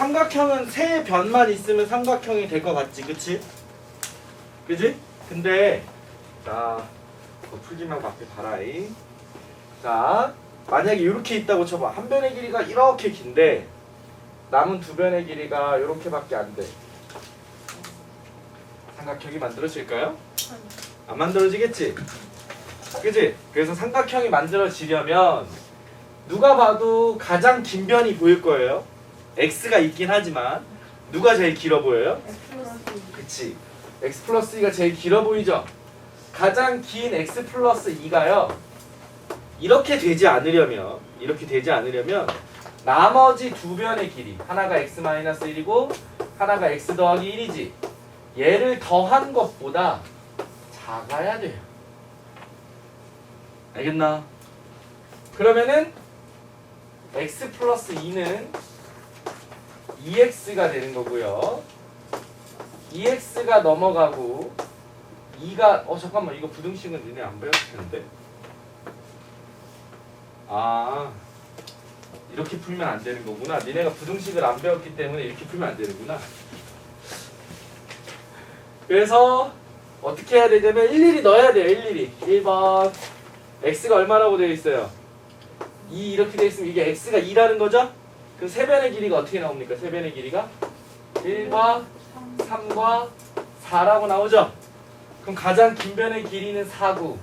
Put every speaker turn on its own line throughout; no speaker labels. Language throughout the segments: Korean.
삼각형은 세 변만 있으면 삼각형이 될 것 같지, 그치? 그지? 근데 자, 말고 앞에 봐라이. 자, 만약에 이렇게 있다고 쳐봐. 한 변의 길이가 이렇게 긴데 남은 두 변의 길이가 이렇게밖에 안 돼. 삼각형이 만들어질까요? 안 만들어지겠지? 그지? 그래서 삼각형이 만들어지려면 누가 봐도 가장 긴 변이 보일 거예요. X가 있긴 하지만 누가 제일 길어 보여요? 그치. x 플러스 2가 제일 길어 보이죠? 가장 긴 x 플러스 2가요. 이렇게 되지 않으려면 이렇게 되지 않으려면 나머지 두 변의 길이 하나가 x 마이너스 1이고 하나가 x 더하기 1이지 얘를 더한 것보다 작아야 돼요. 알겠나? 그러면은 x 플러스 2는 2x가 되는 거고요. 2x가 넘어가고 2가 어 잠깐만 이거 부등식은 니네 안 배웠을 텐데. 아 이렇게 풀면 안 되는 거구나. 니네가 부등식을 안 배웠기 때문에 이렇게 풀면 안 되는구나. 그래서 어떻게 해야 되냐면 일일이 넣어야 돼요. 일일이. 1번 x가 얼마라고 되어 있어요? 2 이렇게 되어 있으면 이게 x가 2라는 거죠? 그럼 세 변의 길이가 어떻게 나옵니까? 세 변의 길이가 1과 3과 4라고 나오죠? 그럼 가장 긴 변의 길이는 4고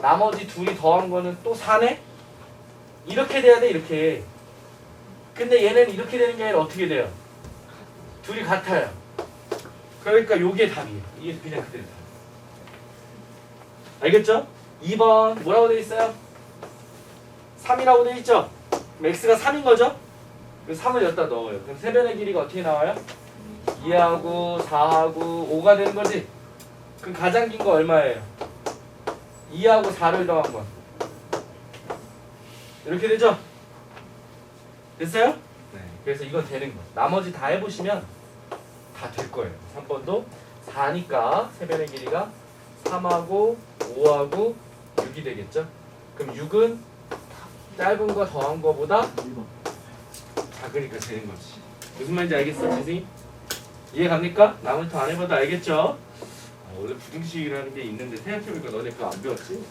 나머지 둘이 더한 거는 또 4네? 이렇게 돼야 돼 이렇게 근데 얘는 이렇게 되는 게 아니라 어떻게 돼요? 둘이 같아요 그러니까 요게 답이에요 이게 그냥 그대로 답 알겠죠? 2번 뭐라고 돼 있어요? 3이라고 돼 있죠? x가 3인 거죠? 그 3을 여기다 넣어요 그럼 세 변의 길이가 어떻게 나와요? 2하고 4하고 5가 되는 거지? 그럼 가장 긴 거 얼마예요? 2하고 4를 더한 건 이렇게 되죠? 됐어요? 네. 그래서 이건 되는 거. 나머지 다 해보시면 다 될 거예요. 3번도 4니까 세변의 길이가 3하고 5하고 6이 되겠죠? 그럼 6은 짧은 거 더한 거보다 작으니까 되는 거지. 무슨 말인지 알겠어, 지승이? 이해 갑니까? 나머지 더 안 해봐도 알겠죠? 어, 원래 부등식이라는 게 있는데 생각해보니까 너네 그거 안 배웠지?